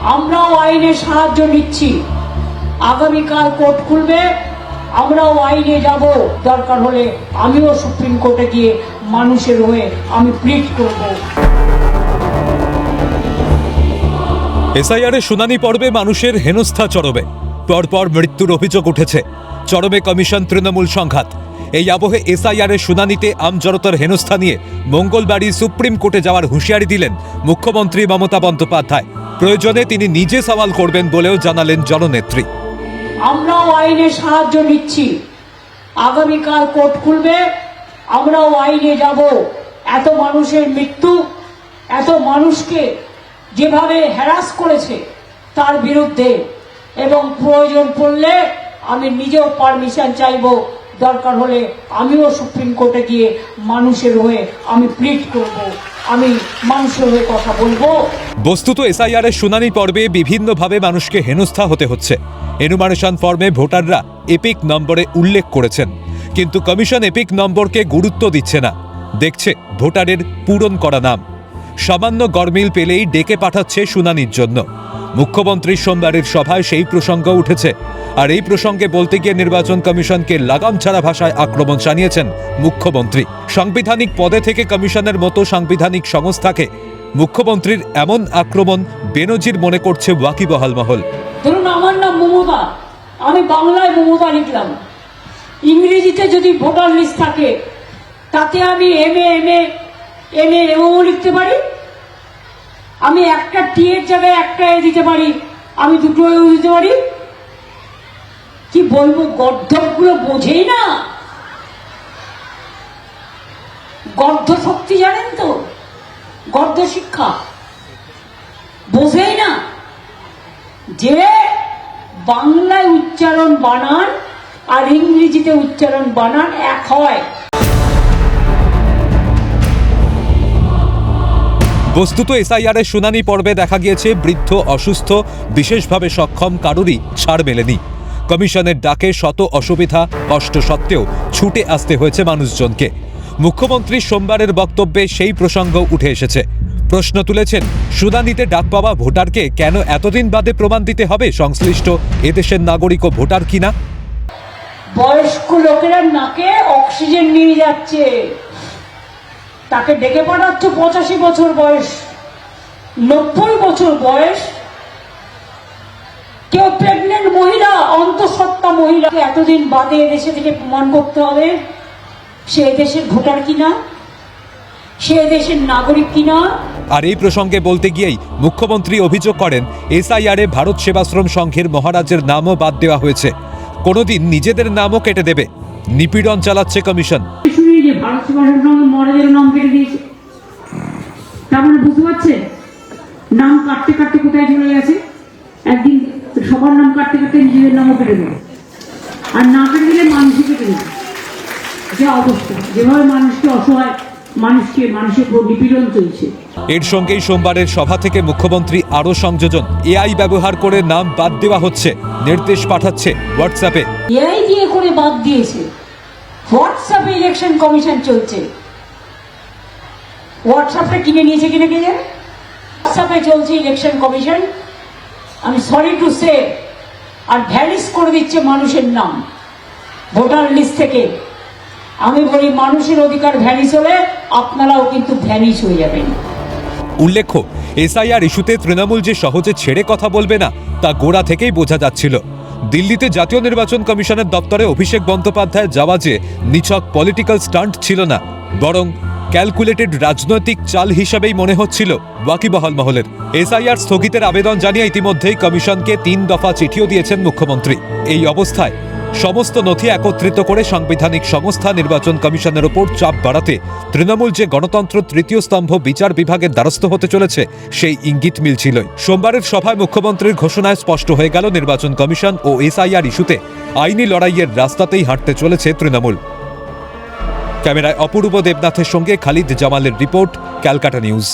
আমরাও আইনে সাহায্য নিচ্ছি। আগামীকাল কোর্ট খুলবে, আমরাও আইনে যাব। দরকার হলে আমিও সুপ্রিম কোর্টে গিয়ে মানুষের হয়ে আমি প্লিট করব। এসআইআর এর শুনানি পর্বে মানুষের হেনস্থা চরমে। পরপর মৃত্যুর অভিযোগ উঠেছে। চরমে কমিশন তৃণমূল সংঘাত। এই আবহে এসআইআর এর শুনানিতে আমজনতার হেনস্থা নিয়ে মঙ্গলবারই সুপ্রিম কোর্টে যাওয়ার হুঁশিয়ারি দিলেন মুখ্যমন্ত্রী মমতা বন্দ্যোপাধ্যায়। প্রয়োজনে তিনি নিজে সওয়াল করবেন বলেও জানালেন জননেত্রী। আমরাও আইনে সাহায্য নিচ্ছি। আগামীকাল কোর্ট খুলবে। আমরাও আইনে যাব। এত মানুষের মৃত্যু, এত মানুষকে যেভাবে হ্যারাস করেছে তার বিরুদ্ধে এবং প্রয়োজন পড়লে আমি নিজেও পারমিশন চাইব দরকার হলে আমিও সুপ্রিম কোর্টে গিয়ে মানুষের হয়ে আমি প্লিট করব, আমি মানুষের হয়ে কথা বলব। বস্তুত এসআইআর এর শুনানি পর্বে বিভিন্নভাবে মানুষকে হেনস্থা হতে হচ্ছে। এনুমারেশন ফর্মে ভোটাররা এপিক নম্বরে উল্লেখ করেছেন। কিন্তু কমিশন এপিক নম্বরকে গুরুত্ব দিচ্ছে না। দেখছে ভোটারের পূরণ করা নাম। সামান্য গরমিল পেলেই ডেকে পাঠাচ্ছে শুনানির জন্য। মুখ্যমন্ত্রীর সোমবারের সভায় সেই প্রসঙ্গ উঠেছে। আর এই প্রসঙ্গে বলতে গিয়ে নির্বাচন কমিশনকে লাগাম ছাড়া ভাষায় আক্রমণ জানিয়েছেন মুখ্যমন্ত্রী। সাংবিধানিক পদে থেকে কমিশনের মতো সাংবিধানিক সংস্থাকে মুখ্যমন্ত্রীর এমন আক্রমণ বেনজির মনে করছে ওয়াকিবহাল মহল। ধরুন আমার নাম মমতা, আমি বাংলায় মমতা লিখলাম। ইংরেজিতে যদি ভোটার লিস্ট থাকে, তাতে আমি M A M A M A এমও লিখতে পারি? আমি একটা টি এর জায়গায় একটা এ দিতে পারি। আমি দুটো এও দিতে পারি? কি বলব, গর্ধবগুলো বোঝেই না। গর্ধ শক্তি জানেন তো? গর্ধ শিক্ষা। বোঝেই না। যে বাংলায় উচ্চারণ বানান আর ইংরেজিতে উচ্চারণ বানান এক হয়। বস্তুত এসআইআর এর শুনানি পর্বে দেখা গিয়েছে বৃদ্ধ, অসুস্থ, বিশেষভাবে সক্ষম কারুরই ছাড় মেলেনি। কমিশনের ডাকে শত অসুবিধা, কষ্ট সত্ত্বেও ছুটে আসতে হয়েছে মানুষজনকে। মুখ্যমন্ত্রী সোমবারের বক্তব্যে সেই প্রসঙ্গ উঠে এসেছে। প্রশ্ন তুলেছেন, শুনানিতে ডাক পাওয়া ভোটারকে কেন এতদিন বাদে প্রমাণ দিতে হবে সংশ্লিষ্ট এদেশের নাগরিক ও ভোটার কিনা? বয়স্ক লোকেরা নাকে অক্সিজেন নিয়ে যাচ্ছে। তাকে ডেকে পাঠাচ্ছে পঁচাশি বছর বয়স, নব্বই বছর বয়স। কেউ প্রেগনেন্ট মহিলা, অন্তঃসত্ত্বা মহিলাকে এতদিন বাদে এদেশে থেকে প্রমাণ করতে হবে, সে এদেশের ভোটার কিনা? সে এদেশের নাগরিক কিনা? আর এই প্রসঙ্গে বলতে গিয়েই মুখ্যমন্ত্রী অভিযোগ করেন, এসআইআরে ভারত সেবাশ্রম সংঘের মহারাজের নামও বাদ দেওয়া হয়েছে। কোনোদিন নিজেদের নামও কেটে দেবে। নিপীড়ন চালাচ্ছে কমিশন। শুনি যে ভারত সেবাশ্রম সঙ্গে মহারাজের নাম কেটে দিয়েছে। তার মানে বুঝতে পারছে নাম কাটতে কাটতে কোথায় চলে গেছে? একদিন সবার নাম কাটতে কাটতে নিজেদের নামও কেটে দেবে আর না কেটে দিলে মানুষই কেটে দেবে যে অবস্থা। যেভাবে মানুষকে অসহায় মানুষকে মানুষের উপর নিপীড়ন চলছে। এর সঙ্গেই সোমবারের সভা থেকে মুখ্যমন্ত্রী আরও সংযোজন। এআই ব্যবহার করে নাম বাদ দেওয়া হচ্ছে। নির্দেশ পাঠাচ্ছে হোয়াটসঅ্যাপে এআই দিয়ে করে বাদ দিয়েছে। হোয়াটসঅ্যাপে ইলেকশন কমিশন চলছে। হোয়াটসঅ্যাপটা কিনে নিয়েছে কিনা কে জানে? হোয়াটসঅ্যাপে চলছে ইলেকশন কমিশন আমি সরি টু সে আর ভ্যানিস করে দিচ্ছে মানুষের নাম। ভোটার লিস্ট থেকে। আমি বলি, মানুষের অধিকার ভ্যানিস হলে আপনারাও কিন্তু ভ্যানিস হয়ে যাবেন। উল্লেখ্য, এসআইআর ইস্যুতে তৃণমূল যে সহজে ছেড়ে কথা বলবে না, তা গোড়া থেকেই বোঝা যাচ্ছিল। দিল্লিতে জাতীয় নির্বাচন কমিশনের দপ্তরে অভিষেক বন্দ্যোপাধ্যায় যাওয়া যে নিছক পলিটিক্যাল স্টান্ট ছিল না, বরং ক্যালকুলেটেড রাজনৈতিক চাল হিসাবেই মনে হচ্ছিল ওয়াকিবহাল মহলের। এসআইআর স্থগিতের আবেদন জানিয়ে ইতিমধ্যেই কমিশনকে তিন দফা চিঠিও দিয়েছেন মুখ্যমন্ত্রী। এই অবস্থায় সমস্ত নথি একত্রিত করে সাংবিধানিক সংস্থা নির্বাচন কমিশনের ওপর চাপ বাড়াতে তৃণমূল যে গণতন্ত্র তৃতীয় স্তম্ভ বিচার বিভাগের দ্বারস্থ হতে চলেছে, সেই ইঙ্গিত মিলছিল সোমবারের সভায় মুখ্যমন্ত্রীর ঘোষণায় স্পষ্ট হয়ে গেল নির্বাচন কমিশন ও এসআইআর ইস্যুতে আইনি লড়াইয়ের রাস্তাতেই হাঁটতে চলেছে তৃণমূল। ক্যামেরায় অপূর্ব দেবনাথের সঙ্গে খালিদ জামালের রিপোর্ট, ক্যালকাটা নিউজ।